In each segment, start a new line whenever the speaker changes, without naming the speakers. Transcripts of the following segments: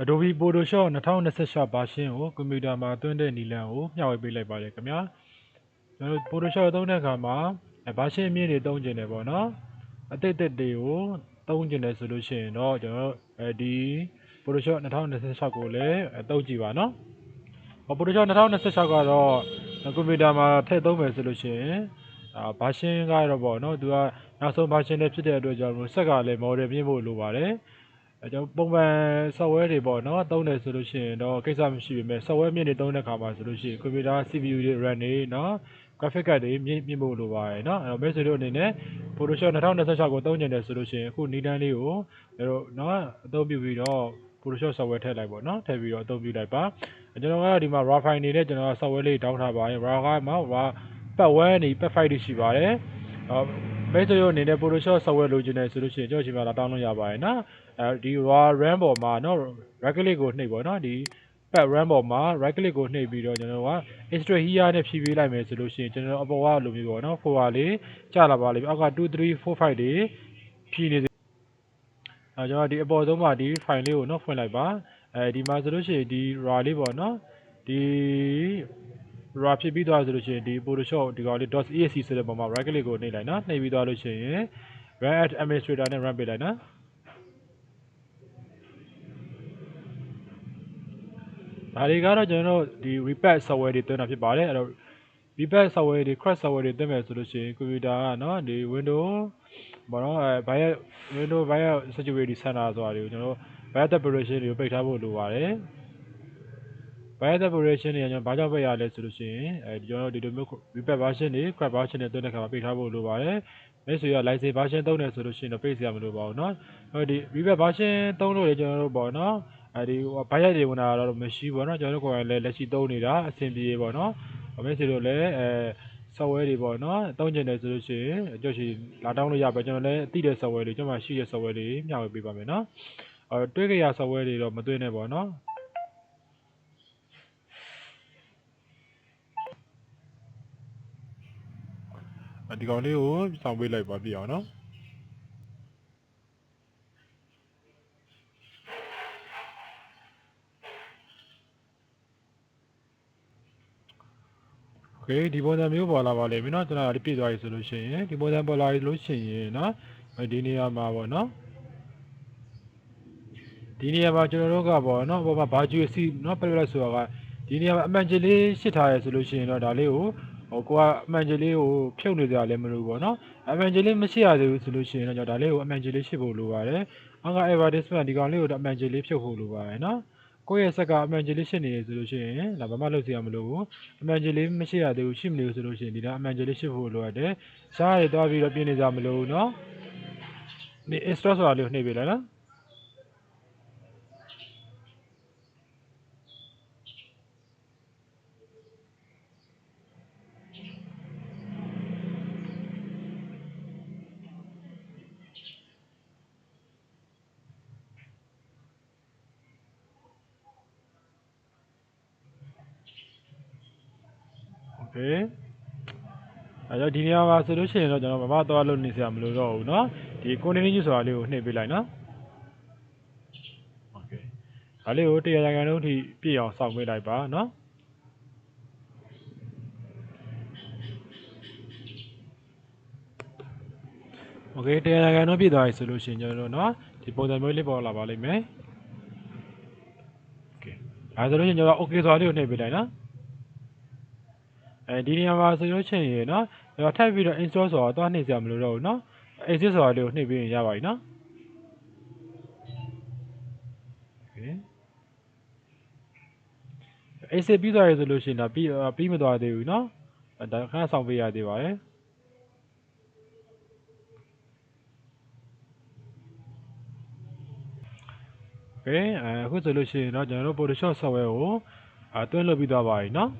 Adobe Photoshop 2026 version ကိုကွန်ပျူတာမှာသွင်းတဲ့နည်းလမ်းကိုမျှဝေပေးလိုက်ပါတယ်ခင်ဗျာကျွန်တော်တို့ Photoshop သုံးတဲ့အခါမှာအဲ version အမြင့်တွေသုံးကျင်တယ်ပေါ့နော်အသစ်အသစ်တွေကိုသုံးကျင်တယ်ဆိုလို့ရှိရင်တော့ကျွန်တော်တို့အဲဒီ Photoshop 2026ကိုလည်းအဲသုံးကြည့်ပါနော်ဟော Photoshop 2026ကတော့ကွန်ပျူတာမှာထည့်သုံးမယ်ဆိုလို့ရှိရင်အာ version ကတော့ပေါ့နော်သူကနောက်ဆုံး version နဲ့ဖြစ်တဲ့အတွက်ကြောင့်မို့ဆက်ကလည်း model မြင့်ဖို့လိုပါတယ် အဲကျွန်တော်ပုံမှန် software တွေပေါ့နော်သုံးတယ်ဆိုလို့ရှိရင်တော့ကိစ္စမရှိပေမဲ့ software မြင့်တွေသုံးတဲ့ခါမှာဆိုလို့ရှိရင် computer CPU တွေ RAM တွေနော် graphic card တွေမြင့်မြင့်ဖို့လိုပါတယ်နော်အဲတော့ Mac ဆိုတို့အနေနဲ့ Photoshop 2026ကိုသုံးကျင်တယ်ဆိုလို့ရှိရင်အခုနီးတန်းလေးကိုကျွန်တော်နော်အသုံးပြုပြီးတော့ Photoshop software ထည့်လိုက်ပေါ့နော်ထည့်ပြီးတော့အသုံးပြုလိုက်ပါကျွန်တော်ကတော့ဒီမှာ raw file နေတဲ့ကျွန်တော် software လေးတောင်းထားပါတယ် raw ကမှာ raw ပတ်ဝန်းနေ pat file တွေရှိပါတယ် မိတ်ဆွေတို့အနေနဲ့ Photoshop software လိုချင်တယ်ဆိုလို့ရှိရင်ကြောက်ချင်ပါလားတောင်းလို့ရပါတယ်နော်အဲဒီ raw ram ပေါ်မှာနော် right click ကိုနှိပ်ပေါ့နော်ဒီ pad ram ပေါ်မှာ right click ကိုနှိပ်ပြီးတော့ကျွန်တော်က extra here နဲ့ဖြည့်ပေးလိုက်မယ်ဆိုလို့ရှိရင်ကျွန်တော်အပေါ်ကလိုမျိုးပေါ့နော် folder လေးကျလာပါလိမ့်မယ်အောက်က2 3 4 5တွေဖြည့်နေစေအဲကျွန်တော်ဒီအပေါ်ဆုံးမှာဒီ file လေးကိုနော်ဖွင့်လိုက်ပါအဲဒီမှာဆိုလို့ရှိရင်ဒီ raw လေးပေါ့နော်ဒီ raw ဖြစ်ပြီးသွားဆိုလို့ရှိရင်ဒီ Photoshop ဒီကောင်လေး .exe ဆိုတဲ့ပုံမှာ right click ကိုနှိပ်လိုက်နော်နှိပ်ပြီးသွားလို့ရှိရင် run as administrator နဲ့ run ပေးလိုက်နော်ဒါတွေကတော့ကျွန်တော်တို့ဒီ repack software တွေတွင်းတာဖြစ်ပါတယ်အဲ့တော့ repack software တွေ crash software တွေတွင်းမယ်ဆိုလို့ရှိရင်ကွန်ပျူတာကနော်ဒီ window ဘာလို့အဲ bias window bias security center ဆိုတာတွေကိုကျွန်တော်တို့ bias separation တွေကိုပိတ်ထားဖို့လိုပါတယ် bias separation တွေကကျွန်တော်ဘာကြောင့်ပိတ်ရလဲဆိုလို့ရှိရင်အဲဒီကျွန်တော်တို့ဒီလိုမျိုး repack version တွေ crash version တွေတွင်းတဲ့ခါမှာပိတ်ထားဖို့လိုပါတယ်မိတ်ဆွေက license version သုံးတယ်ဆိုလို့ရှိရင်တော့ပိတ်စရာမလိုပါဘူးเนาะအဲဒီ repack version သုံးလို့လေကျွန်တော်တို့ပေါ့နော်အဲဒီဘိုက်ရိုက်တွေဝင်လာတော့မရှိဘူးပေါ့နော်ကျွန်တော်တို့ကိုယ်ကလည်းလက်ရှိသုံးနေတာအဆင်ပြေပေါ့နော်မိတ်ဆွေတို့လည်းအဲ software တွေပေါ့နော်သုံးကျင်တယ်ဆိုလို့ရှိရင်အကျိုးရှိလာတောင်းလို့ရပါကျွန်တော်လည်းအသိတဲ့ software တွေကျွန်တော်ရှိတဲ့ software တွေမျှဝေပေးပါမယ်နော်အဲတွေးကြရ software တွေတော့မတွေးနဲ့ပေါ့နော် ဒီကောင်လေးကိုစောင့်ပေးလိုက်ပါပြအောင်နော် โอเคဒီပုံစံမျိုးပေါ်လာပါလိမ့်မယ်เนาะကျွန်တော်ဒီပြည့်သွားပြီဆိုလို့ရှိရင်ဒီပုံစံပေါ်လာပြီလို့ရှိရင်เนาะဒီနေရာမှာပေါ့เนาะဒီနေရာမှာကျွန်တော်တို့ကပေါ့เนาะပေါ်မှာဘာဂျူစီเนาะပြလိုက်ဆိုတာကဒီနေရာမှာအမှန်ကြီးလေးရှစ်ထားရဲဆိုလို့ရှိရင်တော့ဒါလေးကို ဟိုကိုကအမှန်ကြီးလေးကိုဖြုတ်နေကြလည်းမလို့ပေါ့နော်အမှန်ကြီးလေးမရှိရသေးဘူးဆိုလို့ရှိရင်တော့ကျွန်တော်ဒါလေးကိုအမှန်ကြီးလေးရှိဖို့လိုပါတယ်အောက်က advertisement ဒီကောင်လေးကိုအမှန်ကြီးလေးဖြုတ်ဖို့လိုပါတယ်နော်ကိုယ့်ရဲ့ဆက်ကအမှန်ကြီးလေးရှိနေရဆိုလို့ရှိရင်ဒါဘာမှလုပ်စရာမလိုဘူးအမှန်ကြီးလေးမရှိရသေးဘူးရှိမနေဘူးဆိုလို့ရှိရင်ဒီကအမှန်ကြီးလေးရှိဖို့လိုရတယ်ရှားရတော့ပြီးတော့ပြင်နေကြမလို့နော်ဒီ extra ဆိုတာလေးကိုနှိပ်ပေးလိုက်နော် โอเคအဲတော့ဒီနေရာမှာဆိုလို့ရှိရင်တော့ကျွန်တော်ဘာမှသွားလို့နေစရာမလိုတော့ဘူးเนาะဒီ continuity ဆိုတာလေးကိုနှိပ်ပေးလိုက်နော်โอเคဒါလေးကိုတရားရကန်လုံးထိပြည့်အောင်စောင့်ပေးလိုက်ပါเนาะโอเคတရားရကန်လုံးပြည့်သွားပြီဆိုလို့ရှိရင်ကျွန်တော်တို့เนาะဒီပုံစံမျိုးလေးပေါ်လာပါလိမ့်မယ်โอเคဒါဆိုလို့ရှိရင်ကျွန်တော် okay ဆိုတာလေးကိုနှိပ်ပေးလိုက်နော် အဲဒီနေရာမှာဆိုလို့ချင်းရေနော်ကျွန်တော်ထပ်ပြီးတော့ install ဆိုတာတော့နှိပ်စရာမလိုတော့ဘူးနော် exit ဆိုတာလေးကိုနှိပ်ပြီးရင်ရပါပြီနော် okay exit ပြီးသွားရဆိုလို့ရှိရင်တော့ပြီးပြီးမသွားသေးဘူးနော်အဲဒါခဏဆောင်ပေးရသေးပါတယ် okay အခုဆိုလို့ရှိရင်တော့ကျွန်တော်တို့ Photoshop software ကိုအသွင်းလုပ်ပြီးသွားပါပြီနော်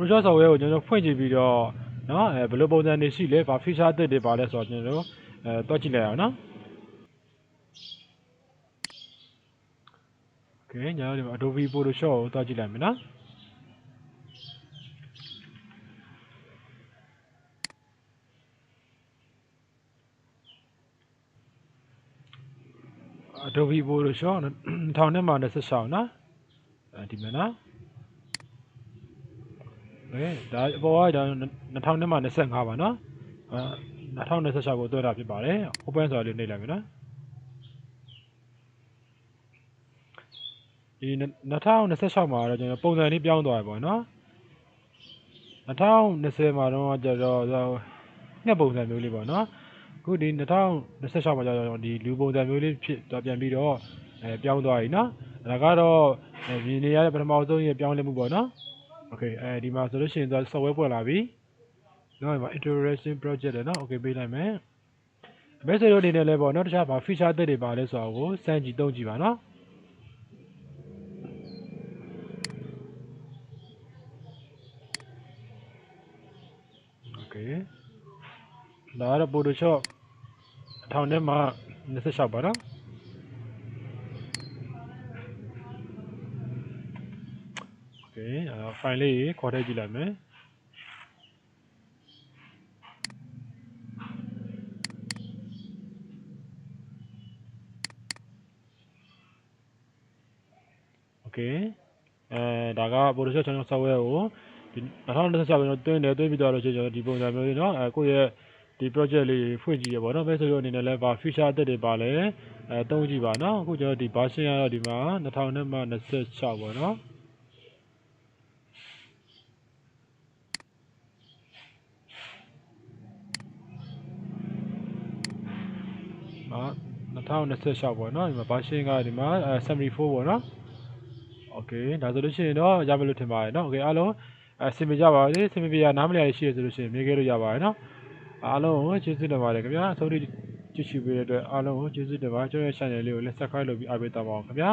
Photoshop software ကိုကျွန်တော်ဖွင့်ကြည့်ပြီးတော့နော်အဲဘယ်လိုပုံစံတွေရှိလဲဘာ feature အသစ်တွေပါလဲဆိုတော့ကျွန်တော်တို့အဲတွက်ကြည့်လိုက်အောင်နော် Okay ကျွန်တော်ဒီမှာ Adobe Photoshop ကိုတွက်ကြည့်လိုက်မယ်နော်အဒိုဘီဘိုလို့ရှောင်းထောင်ထဲမှာ26နော်ဒီမှာနော် အဲဒါအပေါ်ကဒါ2000နဲ့မှ25ပါနော်အဲ2026ကိုတွေ့တာဖြစ်ပါတယ် open ဆိုတာလေးနှိပ်လိုက်မယ်နော်ဒီ2026မှာတော့ကျွန်တော်ပုံစံလေးပြောင်းသွားပြီပေါ့နော်2020မှာတော့ကျတော့ငှက်ပုံစံမျိုးလေးပေါ့နော်အခုဒီ2026မှာကျတော့ဒီလူပုံစံမျိုးလေးဖြစ်သွားပြန်ပြီးတော့အဲပြောင်းသွားပြီနော်ဒါကတော့မြင်နေရတဲ့ပထမဆုံးရဲ့ပြောင်းလဲမှုပေါ့နော် โอเคအဲဒီမှာဆိုလို့ရှိရင်သူက software ပွက်လာပြီနော်ဒီမှာ iteration project တယ်နော်โอเคပေးလိုက်မယ်မဲဆေ့တို့အနေနဲ့လည်းပေါ့နော်တခြားဘာ feature အသစ်တွေပါလဲဆိုတာကိုစမ်းကြည့်သုံးကြည့်ပါနော် โอเคဒါကတော့ Photoshop အထောင်ထဲမှာ26ပါနော် file လေးကြီးခေါ်ထည့်ကြည့်လိုက်မယ်โอเคအဲဒါက Photoshop ကျွန်တော် software ကိုဒီ2026ကျွန်တော်တွင်းတယ်တွင်းပြီးတော့လို့ရှိရင်ကျွန်တော်ဒီပုံစံမျိုးလေးเนาะအဲကိုယ့်ရဲ့ဒီ project လေးဖွင့်ကြည့်ရပါတော့မဲဆိုတော့အနေနဲ့လည်းဗာ feature အသစ်တွေပါလဲအဲတုံးကြည့်ပါเนาะအခုကျွန်တော်ဒီ version ကတော့ဒီမှာ2000နဲ့မှ26ပေါ့เนาะ အာ2026ပေါ့เนาะဒီမှာ version ကဒီမှာအဲ74ပေါ့เนาะ โอเคဒါဆိုလို့ရှိရင်တော့ရမယ်လို့ထင်ပါတယ်เนาะโอเคအားလုံးအဲစင်ပြကြပါစေစင်ပြပြနားမလည်ရရှိရဆိုလို့ရှိရင်မေးခဲ့လို့ရပါတယ်เนาะအားလုံးကိုကျေးဇူးတင်ပါတယ်ခင်ဗျာအဆုံးထိကြည့်ရှုပေးတဲ့အတွက်အားလုံးကိုကျေးဇူးတင်ပါကျွန်တော်ရဲ့ channel လေးကိုလည်း subscribe လုပ်ပြီးအားပေးတော့ပါအောင်ခင်ဗျာ